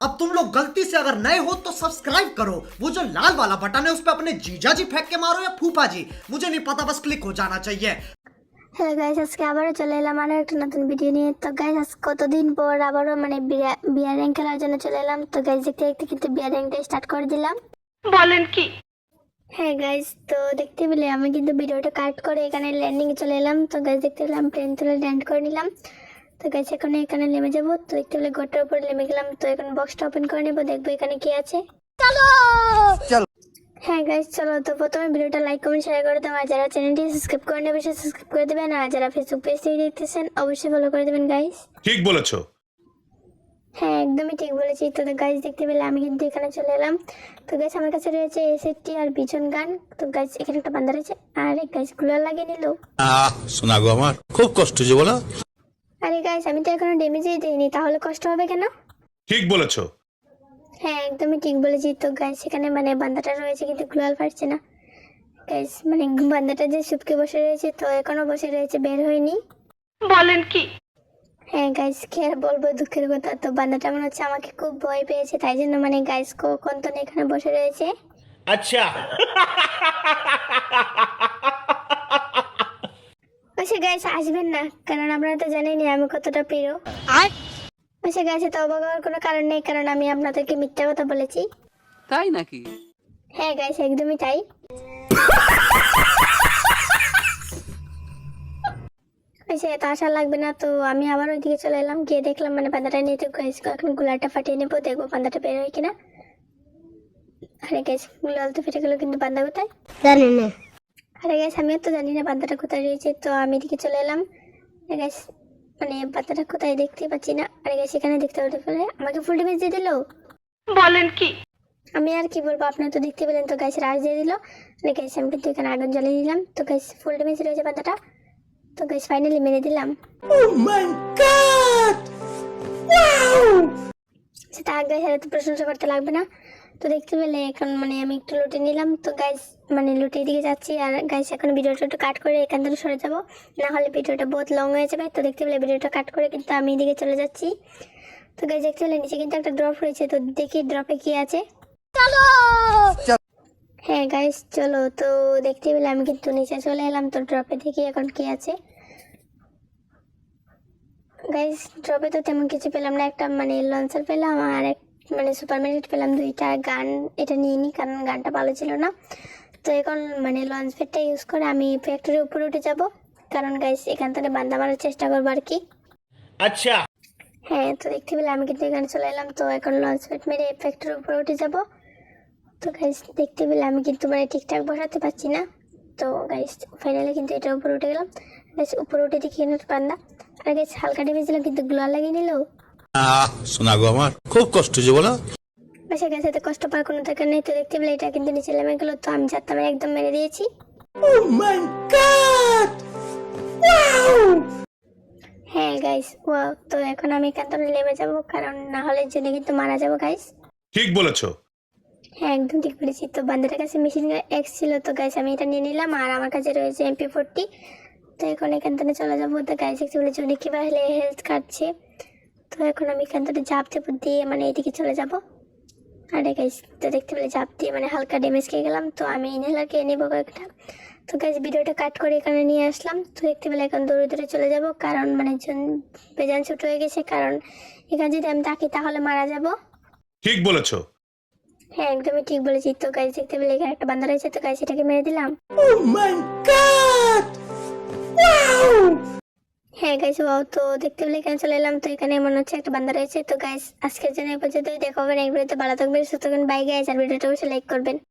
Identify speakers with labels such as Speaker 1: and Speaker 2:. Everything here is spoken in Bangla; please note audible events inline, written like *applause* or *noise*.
Speaker 1: अब तुम लोग गलती से अगर नए हो तो सब्सक्राइब करो वो जो लाल वाला बटन है उस पर अपने जीजा जी फेंक के मारो या फूफा जी मुझे नहीं पता बस क्लिक हो जाना चाहिए
Speaker 2: হ্যালো গাইস আজকে আবারও চলে এলাম আরও একটা নতুন ভিডিও নিয়ে তো গাইস আজ কতদিন পর আবারও মানে বিয়া- বিয়ার র্যাঙ্ক খেলার জন্য চলে এলাম তো গাইস দেখতে দেখতে কিন্তু বিয়ার র্যাঙ্কটা স্টার্ট করে দিলাম
Speaker 3: বলেন কি
Speaker 2: হ্যাঁ গাইস তো দেখতে পেলে আমি কিন্তু ভিডিওটা কাট করে এখানে ল্যান্ডিং চলে এলাম তো গাইস দেখতে পেলাম প্লেন তুলে ল্যান্ড করে নিলাম তো গাইস এখন এখানে নেমে যাব। তো দেখতে পেলে গোটার উপরে নেমে গেলাম। তো এখন বক্সটা ওপেন করে নেব দেখব এখানে কি আছে। চলো! হ্যাঁ গাইস চলো। তো প্রথমে ভিডিওটা লাইক কমেন্ট শেয়ার করে দেবেন আর যারা চ্যানেলটি সাবস্ক্রাইব করে নেবে সে সাবস্ক্রাইব করে দেবেন। আর যারা ফেসবুক পেজ থেকে দেখতেছেন অবশ্যই ফলো করে দেবেন গাইস
Speaker 4: ঠিক বলেছ।
Speaker 2: হ্যাঁ একদমই ঠিক বলেছি। তো গাইস দেখতে পেলে আমি কিন্তু এখানে চলে এলাম। তো গাইস আমার কাছে রয়েছে এসএফটি আর বিজন গান। তো গাইস এখানে একটা বান্দা রয়েছে। আর গাইসগুলো লাগিয়ে নিল।
Speaker 5: আহ শোনা গো আমার। খুব কষ্ট যে বলো।
Speaker 2: আরে গাইস আমি তো এখনও ড্যামেজই দিইনি তাহলে কষ্ট হবে কেন?
Speaker 4: ঠিক বলেছ।
Speaker 2: হ্যাঁ একদমই ঠিক বলেছি তো গাইস এখানে মানে বান্দাটা রয়েছে কিন্তু গ্লোয়াল পারছে না। গাইস মানে বান্দাটা যে সুপকে বসে রয়েছে তো এখনও বসে রয়েছে বের হয়নি।
Speaker 3: বলেন কি?
Speaker 2: হ্যাঁ গাইস কি আর বলব দুঃখের কথা তো বান্দাটা মনে হচ্ছে আমাকে খুব ভয় পেয়েছে তাই জন্য মানে গাইস কোন তো এখানে বসে রয়েছে। আচ্ছা। *laughs* গাইস আসবেন না। কারণ আপনারা তো জানেনই আমি কতটা প্রিয়। আচ্ছা গাইস কোনো কারণ নেই কারণ আমি আপনাদেরকে মিথ্যা কথা বলেছি।
Speaker 6: তাই নাকি?
Speaker 2: হ্যাঁ গাইস একদমই তাই। আচ্ছা এত আশা লাগবে না তো আমি আবার ওইদিকে চলে এলাম গিয়ে দেখলাম মানে পান্দাটা নিয়ে তো গাইস এখন গুলাটা ফাটিয়ে নেব দেখব পান্দাটা বের হয় কিনা। আরে গাইস গুলাল তো ফেটে গেলো কিন্তু পান্দা কোথায়?
Speaker 7: জানি না।
Speaker 2: আরে গাইস আমিও তো জানি না পান্দাটা কোথায় রয়েছে তো আমি এদিকে চলে এলাম। গাইস মানে পান্দাটা কোথায় দেখতে পাচ্ছি না। আরে গাইস এখানে দেখতে পেতে পারে আমাকে ফুল ড্যামেজ দিয়ে দিলো?
Speaker 3: বলেন কি?
Speaker 2: আমি আর কি বলব আপনারা তো দেখতে পেলেন তো গাইস রাজ দিয়ে দিল। মানে গাইস আমি কিন্তু এখানে আগুন জ্বালিয়ে দিলাম। তো গাইস ফুল ড্যামেজ রয়েছে পাতাটা তো গাইস ফাইনালি মেরে দিলাম। সেটা আগ গাইস আর এত প্রশংসা করতে লাগবে না। তো দেখতে পেলে এখন মানে আমি একটু লুটে নিলাম। তো গাইস মানে লুটে দিকে যাচ্ছি। আর গাইস এখন ভিডিওটা একটু কাট করে এখান থেকে সরে যাব। না হলে ভিডিওটা বহুত লং হয়ে যাবে। তো দেখতে পেলে ভিডিওটা কাট করে কিন্তু আমি এদিকে চলে যাচ্ছি। তো গাইস দেখতে পেলে নিচে কিন্তু একটা ড্রপ রয়েছে তো দেখি ড্রপে কি আছে। হ্যাঁ গাইস চলো। তো দেখতে পেলে আমি কিন্তু নিচে চলে এলাম। তো ড্রপে দেখি এখন কি আছে। গাইস ড্রপে তো তেমন কিছু পেলাম না। একটা মানে লঞ্চার পেলাম আর এক মানে সুপার মার্কেট পেলাম দুইটা গান এটা নিয়ে নিই কারণ গানটা ভালো ছিল না। তো এখন মানে লঞ্চ প্যাডটা ইউজ করে আমি ফ্যাক্টরির উপরে উঠে যাব। কারণ গাইস এখান থেকে বান্দা মারার চেষ্টা করব আর কি।
Speaker 4: আচ্ছা।
Speaker 2: হ্যাঁ তো দেখতে পেলে আমি কিন্তু এখানে চলে এলাম। তো এখন লঞ্চ প্যাড মেরে ফ্যাক্টরির উপরে উঠে যাব। তো গাইস দেখতে পেলে আমি কিন্তু মানে ঠিকঠাক বসাতে পারছি না। তো গাইস ফাইনালি কিন্তু এটার উপরে উঠে গেলাম। গাইস উপরে উঠে দেখি পান্ডা আর গাইস হালকা ডেমেজ দিলাম কিন্তু গ্লোয়ার লাগিয়ে নিল।
Speaker 5: আহ শোনা গো আমার। খুব কষ্ট যে বলো।
Speaker 2: সে গেছে তো কষ্ট পাওয়ার কোনো দরকার নেই। তো দেখতে পেলে এটা কিন্তু নিচে নেমে গেলো তো আমি যাত্রা একদম মেরে দিয়েছি। হ্যাঁ গাইস ও তো এখন আমি এখান থেকে নেমে যাব কারণ না হলে জেনে কিন্তু মারা যাব গাইস
Speaker 4: ঠিক বলেছ।
Speaker 2: হ্যাঁ একদম ঠিক বলেছি। তো বান্দারের কাছে মেশিন এক্স ছিল তো গাইস আমি এটা নিয়ে নিলাম আর আমার কাছে রয়েছে এমপি ফোরটি তো এখন এখান থেকে চলে যাব। তো গাইস একটু বলেছি উনি কীভাবে হেলথ কাটছে। তো এখন আমি এখান থেকে ঝাঁপ চেপে দিয়ে মানে এদিকে চলে যাব। আরে গাইস তো দেখতে পেলে ঝাঁপ দিয়ে মানে হালকা ড্যামেজ খেয়ে গেলাম তো আমি ইনহেলার খেয়ে নেব কয়েকটা। তো গাইস ভিডিওটা কাট করে এখানে নিয়ে আসলাম। তো দেখতে পেলে এখন দৌড়ে দৌড়ে চলে যাব কারণ মানে জন- বেজান ছোট হয়ে গেছে কারণ এখানে যদি আমি থাকি তাহলে মারা যাব।
Speaker 4: ঠিক বলেছ।
Speaker 2: হ্যাঁ একদমই ঠিক বলেছি তো গাইস দেখতে পেলে এখানে একটা বান্দা রয়েছে তো গাইস এটাকে মেরে দিলাম। হ্যাঁ গাইস বাবু তো দেখতে পেলে কেন চলে এলাম। তো এখানে মনে হচ্ছে একটা বান্দা রয়েছে। তো গাইস আজকের জন্য এই পর্যন্তই। দেখা হবে নেক্সট ভিডিওতে ভালো থাকবেন সুতরাং বাই গাইস আর ভিডিওটা অবশ্যই লাইক করবেন।